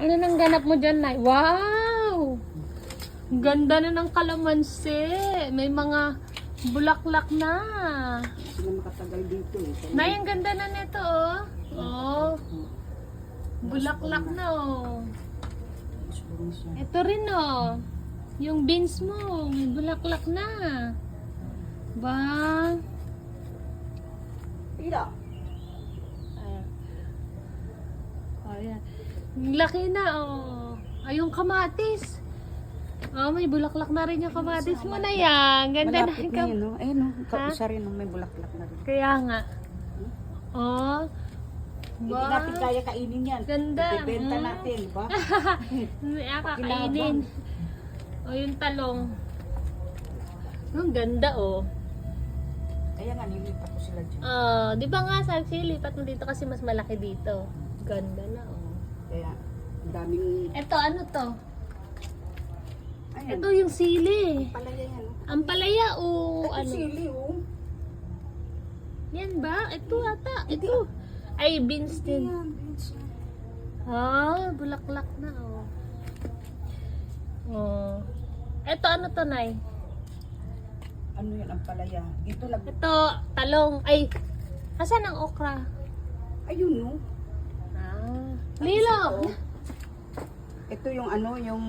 Ano nang ganap mo dyan, Nay? Wow! Ganda na ng kalamansi. May mga bulaklak na. Sila makatagal dito eh. Nay, ang ganda na nito, oh. Oh. Bulaklak na, oh. Ito rin, oh. Yung beans mo, may bulaklak na. Ba? Ila. Ayan. Ayan. Ang Laki na, oh. Ay, yung kamatis. Oh, may bulaklak na rin yung kamatis mo na yan. Ganda na Malapit yung kam- no? Ayun, no? Ha? Isa rin, no? May bulaklak na rin. Kaya nga. Oh. Hindi Ba? natin kaya kainin yan. Ganda. Ibebenta Mm. natin, ba? Hindi kakainin. O, yung talong. Ang ganda, oh. Kaya nga, nilipat ko sila dyan. Oh, di ba nga sabi lipat mo dito kasi mas malaki dito. Ganda na, oh. Kaya, ang daming... Ito, ano to? Ayan. Ito yung sili. Palaya yan, no? Ang palaya, o Ay, ano? sili, oh. Yan ba? Ito ata. Ito. Ay, beans din. Ayan, beans yan. Ah, bulaklak na, oh. Oh. Ito, ano to, Nay? Ano yan, ang palaya? Dito lang. Ito, talong. Ay, asan ang okra? Ayun, no? Lilo! Ito yung ano, yung